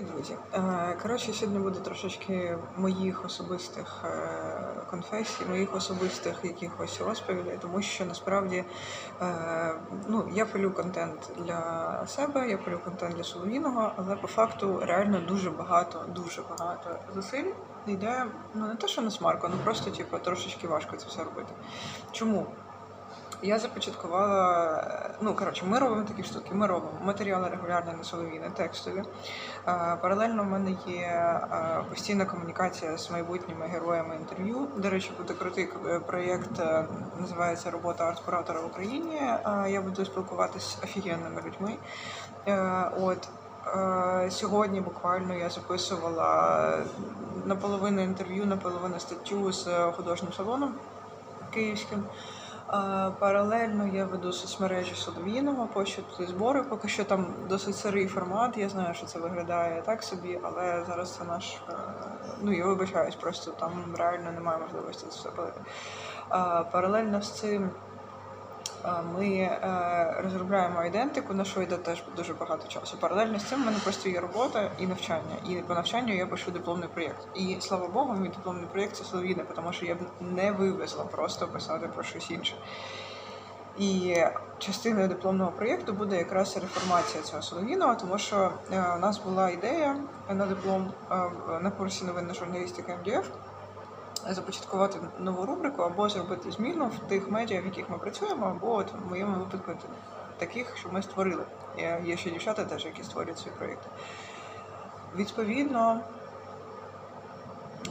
Привіт, друзі. Е, Коротше, сьогодні буде трошечки моїх особистих е, конфесій, моїх особистих якихось розповідей, тому що насправді е, ну, я пилю контент для себе, я пилю контент для Соловіного, але по факту реально дуже багато, дуже багато зусиль йде. Ну не те, що на смарку, ну просто типу, трошечки важко це все робити. Чому? Я започаткувала, е, ну коротше, ми робимо такі штуки. Ми робимо матеріали регулярні на соловіни, текстові. Е, Паралельно в мене є е, постійна комунікація з майбутніми героями інтерв'ю. До речі, буде крутий проєкт, називається Робота арт-куратора в Україні. Я буду спілкуватися з офігенними людьми. От сьогодні буквально я записувала наполовину інтерв'ю, наполовину статтю з художнім салоном київським. Паралельно я веду соцмережі Солов'їного, пощу збори. Поки що там досить сирий формат. Я знаю, що це виглядає так собі, але зараз це наш. е, Ну я вибачаюсь, просто там реально немає можливості це все. Паралельно з цим. Ми е, розробляємо ідентику, на що йде теж дуже багато часу. Паралельно з цим в мене просто є робота і навчання. І по навчанню я пишу дипломний проєкт. І слава Богу, мій дипломний проєкт це Словіна, тому що я б не вивезла просто писати про щось інше. І частиною дипломного проєкту буде якраз реформація цього солов'їного, тому що е, у нас була ідея на диплом е, на курсі новинна журналістика МДФ започаткувати нову рубрику або зробити зміну в тих медіа, в яких ми працюємо, або от в моєму випадку таких, що ми створили. Є є ще дівчата теж, які створюють свої проєкти. Відповідно,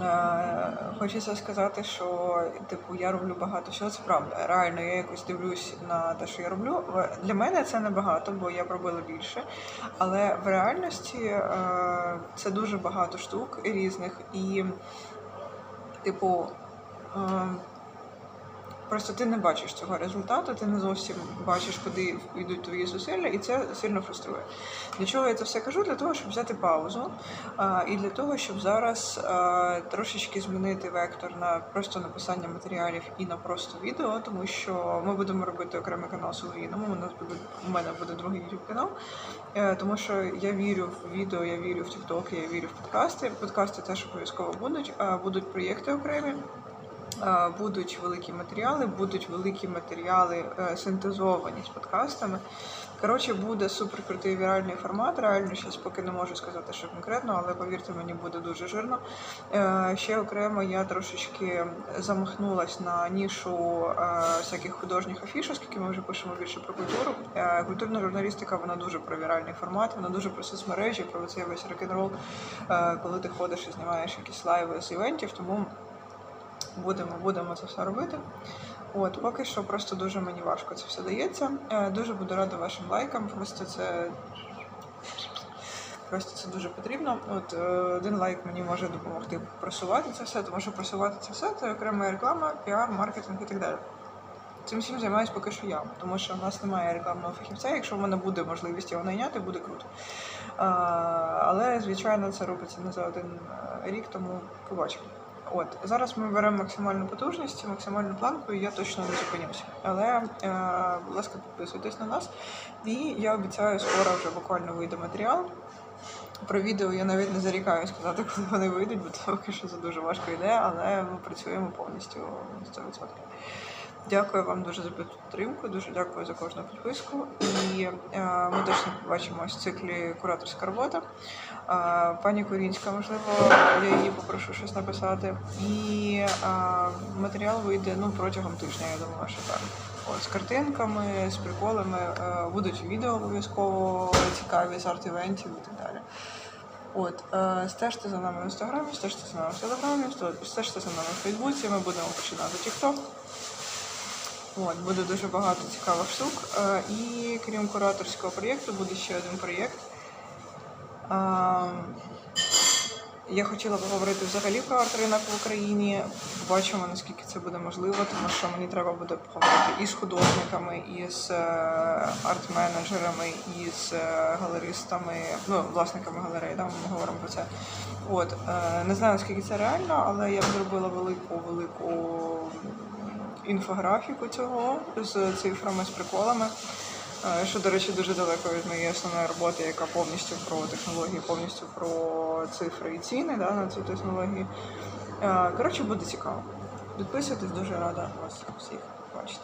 Е, Хочеться сказати, що типу я роблю багато всього. Це правда. Реально, я якось дивлюсь на те, що я роблю. Для мене це небагато, бо я б робила більше. Але в реальності е, це дуже багато штук різних і, типу. е, Просто ти не бачиш цього результату, ти не зовсім бачиш, куди йдуть твої зусилля, і це сильно фруструє. Для чого я це все кажу? Для того, щоб взяти паузу, а, і для того, щоб зараз а, трошечки змінити вектор на просто написання матеріалів і на просто відео, тому що ми будемо робити окремий канал Солов'їному. У нас буде у мене буде другий YouTube канал. Е, Тому що я вірю в відео, я вірю в TikTok, я вірю в подкасти. Подкасти теж обов'язково будуть. а Будуть проєкти окремі. Е, Будуть великі матеріали, будуть великі матеріали е, синтезовані з подкастами. Коротше, буде супер крутий віральний формат. Реально, зараз поки не можу сказати, що конкретно, але повірте мені, буде дуже жирно. Е, Ще окремо я трошечки замахнулась на нішу всяких художніх афіш, оскільки ми вже пишемо більше про культуру. Культурна журналістика вона дуже про віральний формат, вона дуже про соцмережі, про цей весь рок-н-рол, е, коли ти ходиш і знімаєш якісь лайви з івентів. Тому будемо, будемо це все робити. От, поки що просто дуже мені важко це все дається. Е, Дуже буду рада вашим лайкам. Просто це просто це дуже потрібно. От е, один лайк мені може допомогти просувати це все, тому що просувати це все це окрема реклама, піар, маркетинг і так далі. Цим всім займаюся поки що я, тому що в нас немає рекламного фахівця. Якщо в мене буде можливість його найняти, буде круто. А, але звичайно це робиться не за один е, рік, тому побачимо. От зараз ми беремо максимальну потужність, максимальну планку, і я точно не зупинюся. Але, е, будь ласка, підписуйтесь на нас. І я обіцяю, скоро вже буквально вийде матеріал. Про відео я навіть не зарікаю сказати, коли вони вийдуть, бо це поки що це дуже важко йде, але ми працюємо повністю 100%. Дякую вам дуже за підтримку, дуже дякую за кожну підписку. І е, ми точно побачимось в циклі кураторська робота. Е, пані Корінська, можливо, я її попрошу щось написати. І е, матеріал вийде ну, протягом тижня, я думаю, що так. От, з картинками, з приколами. Е, будуть відео обов'язково цікаві з арт-івентів і так далі. От, е, стежте за нами в інстаграмі, стежте за нами в телеграмі, стежте за нами в Фейсбуці. Ми будемо починати TikTok. От, буде дуже багато цікавих штук. Е, і крім кураторського проєкту, буде ще один проєкт. Я хотіла поговорити взагалі про арт-ринок в Україні. Побачимо, наскільки це буде можливо, тому що мені треба буде поговорити і з художниками, і з е, арт-менеджерами, і з е, галеристами, ну, власниками галереї, да, ми говоримо про це. От, е, не знаю, наскільки це реально, але я б зробила велику, велику інфографіку цього з цифрами, з приколами. Що, до речі, дуже далеко від моєї основної роботи, яка повністю про технології, повністю про цифри і ціни да, на цю технологію. Коротше, буде цікаво. Підписуйтесь, дуже рада вас всіх бачити.